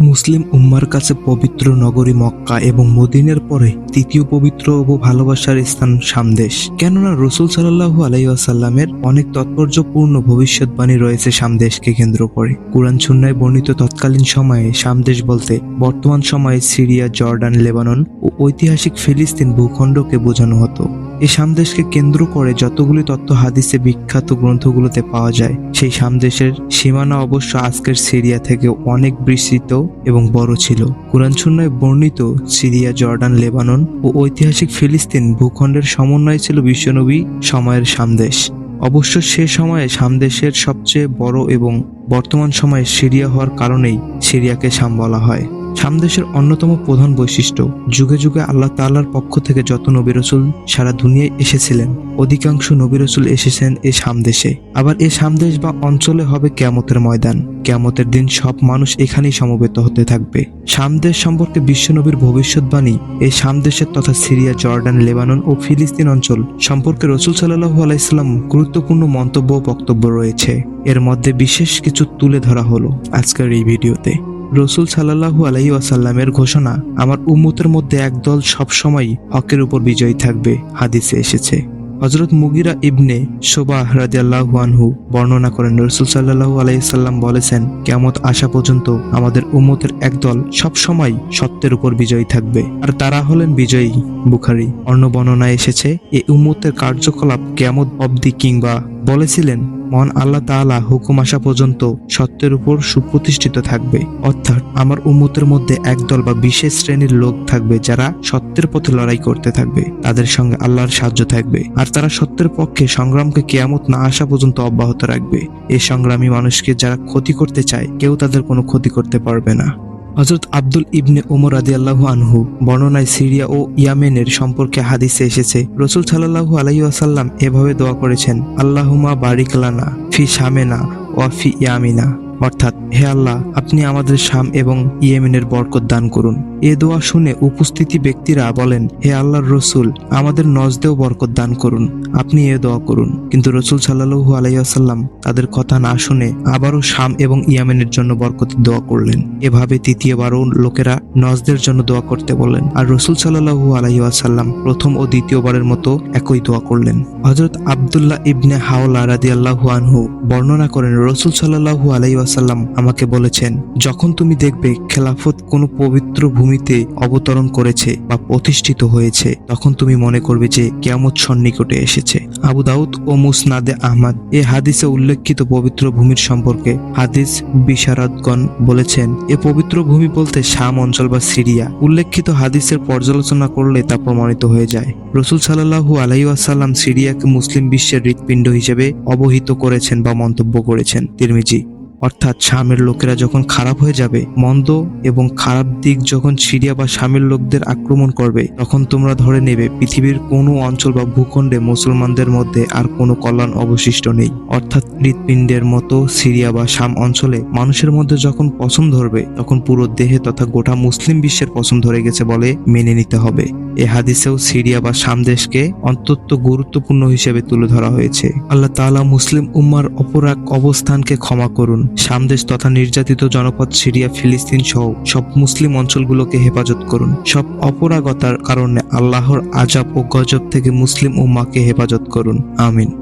মুসলিম উম্মার কাছে পবিত্র নগরী মক্কা এবং মদিনের পরে তৃতীয় পবিত্র ও ভালোবাসার স্থান সামদেশ। কেননা রসুল সাল্লাহু আলাইসাল্লামের অনেক তাৎপর্যপূর্ণ ভবিষ্যৎবাণী রয়েছে সামদেশকে কেন্দ্র করে। কোরআন সুন্নায় বর্ণিত তৎকালীন সময়ে সামদেশ বলতে বর্তমান সময়ে সিরিয়া, জর্ডান, লেবানন ও ঐতিহাসিক ফিলিস্তিন ভূখণ্ডকে বোঝানো হতো। এই সামদেশকে কেন্দ্র করে যতগুলি তত্ত্ব হাদিসে বিখ্যাত গ্রন্থগুলোতে পাওয়া যায়, সেই সামদেশের সীমানা অবশ্য আজকের সিরিয়া থেকে অনেক বিস্তৃত এবং বড় ছিল। কোরআন সুন্নায় বর্ণিত সিরিয়া, জর্ডান, লেবানন ও ঐতিহাসিক ফিলিস্তিন ভূখণ্ডের সমন্বয় ছিল বিশ্বনবী সময়ের সামদেশ অবশ্য সে সময়ে সামদেশের সবচেয়ে বড় এবং বর্তমান সময়ে সিরিয়া হওয়ার কারণেই সিরিয়াকে সাম বলা হয়। সামদেশের অন্যতম প্রধান বৈশিষ্ট্য, যুগে যুগে আল্লাহ তাআলার পক্ষ থেকে যত নবী রসুল সারা দুনিয়ায় এসেছিলেন, অধিকাংশ নবী রসুল এসেছেন এ সামদেশে। আবার এ সামদেশ বা অঞ্চলে হবে কেয়ামতের ময়দান। কেয়ামতের দিন সব মানুষ এখানেই সমবেত হতে থাকবে। সামদেশ সম্পর্কে বিশ্বনবীর ভবিষ্যৎবাণী এই সামদেশের তথা সিরিয়া, জর্ডান, লেবানন ও ফিলিস্তিন অঞ্চল সম্পর্কে রসুল সাল্লাহু আলাইসাল্লাম গুরুত্বপূর্ণ মন্তব্য ও বক্তব্য রয়েছে। এর মধ্যে বিশেষ কিছু তুলে ধরা হলো আজকের এই ভিডিওতে। রসুল সাল্লাহু আলাহি ওয়াসাল্লামের ঘোষণা, আমার উম্মতের মধ্যে একদল সবসময় হকের উপর বিজয়ী থাকবে হাদিসে এসেছে। হজরত মুগিরা ইবনে সোবাহ রাদিয়াল্লাহু আনহু বর্ণনা করেন, রসুল সাল্লাহু আলাইসাল্লাম বলেছেন কেমত আসা পর্যন্ত আমাদের উম্মতের একদল সবসময় সত্যের উপর বিজয়ী থাকবে। আর তারা হলেন বিজয়ী। বুখারি অন্য বর্ণনায় এসেছে এই উম্মতের কার্যকলাপ কেমত অবধি কিংবা বলেছিলেন, মন আল্লাহ তাআলা হুকুম আসা পর্যন্ত সত্যের উপর সুপ্রতিষ্ঠিত থাকবে। অর্থাৎ আমার উম্মতের মধ্যে একদল বা বিশেষ শ্রেণির লোক থাকবে যারা সত্যের পথে লড়াই করতে থাকবে। তাদের সঙ্গে আল্লাহর সাহায্য থাকবে। আর তারা সত্যের পক্ষে সংগ্রামকে কেয়ামত না আসা পর্যন্ত অব্যাহত রাখবে। এই সংগ্রামী মানুষকে যারা ক্ষতি করতে চায়, কেউ তাদের কোনো ক্ষতি করতে পারবে না। হজরত আব্দুল ইবনে ওমর আদি আল্লাহ আনহু বর্ণনায় সিরিয়া ও ইয়ামেনের সম্পর্কে হাদিসে এসেছে, রসুল সাল্লাহু আলাইসাল্লাম এভাবে দোয়া করেছেন আল্লাহুমা বারিকলানা ফি শামেনা ওয়া ফি ইয়ামিনা। অর্থাৎ, হে আল্লাহ, আপনি আমাদের শাম এবং ইয়েমেনের বরকত দান করুন। এ দোয়া শুনে উপস্থিতি ব্যক্তিরা বলেন, হে আল্লাহর রসুল, আমাদের নজদেও বরকত দান করুন। আপনি এ দোয়া করুন। কিন্তু রসুল সাল্লাহু আলাইসাল্লাম তাদের কথা না শুনে আবারও শাম এবং ইয়ামেনের জন্য বরকতের দোয়া করলেন। এভাবে তৃতীয়বারও লোকেরা নজদের জন্য দোয়া করতে বললেন আর রসুল সাল্লাহু আলাইসাল্লাম প্রথম ও দ্বিতীয়বারের মতো একই দোয়া করলেন। হজরত আবদুল্লাহ ইবনে হাওলা রাদি আল্লাহু আনহু বর্ণনা করেন, রসুল সাল্লাহু আলাইসাল্লাম আমাকে বলেছেন, যখন তুমি দেখবে খেলাফত কোনো পবিত্র ভূমিতে অবতরণ করেছে বা প্রতিষ্ঠিত হয়েছে, তখন তুমি মনে করবে যে কেয়ামত সন্নিকটে এসেছে। আবু দাউদ ও মুসনাদে আহমদ এ হাদিসে উল্লেখিত পবিত্র ভূমির সম্পর্কে হাদিস বিশারদগণ বলেছেন, এ পবিত্র ভূমি বলতে শাম অঞ্চল বা সিরিয়া। উল্লেখিত হাদিসের পর্যালোচনা করলে তা প্রমাণিত হয়ে যায়। রসুল সাল্লাহু আলাইসাল্লাম সিরিয়াকে মুসলিম বিশ্বের হৃৎপিণ্ড হিসেবে অবহিত করেছেন বা মন্তব্য করেছেন। তিরমিজি অর্থাৎ শামের লোকেরা যখন খারাপ হয়ে যাবে, মন্দ এবং খারাপ দিক যখন সিরিয়া বা শামের লোকদের আক্রমণ করবে, তখন তোমরা ধরে নেবে পৃথিবীর কোনো অঞ্চল বা ভূখণ্ডে মুসলমানদের মধ্যে আর কোনো কল্যাণ অবশিষ্ট নেই। অর্থাৎ হৃৎপিণ্ডের মতো সিরিয়া বা শাম অঞ্চলে মানুষের মধ্যে যখন পছন্দ ধরবে, তখন পুরো দেহে তথা গোটা মুসলিম বিশ্বের পছন্দ ধরে গেছে বলে মেনে নিতে হবে। এ হাদিসেও সিরিয়া বা সামদেশকে অন্তত গুরুত্বপূর্ণ হিসেবে তুলে ধরা হয়েছে। আল্লাহ তালা মুসলিম উম্মার অপরাগ অবস্থানকে ক্ষমা করুন। সামদেশ তথা নির্যাতিত জনপদ সিরিয়া, ফিলিস্তিন সহ সব মুসলিম অঞ্চলগুলোকে হেফাজত করুন। সব অপরাগতার কারণে আল্লাহর আজাব ও গজব থেকে মুসলিম উম্মাকে হেফাজত করুন। আমিন।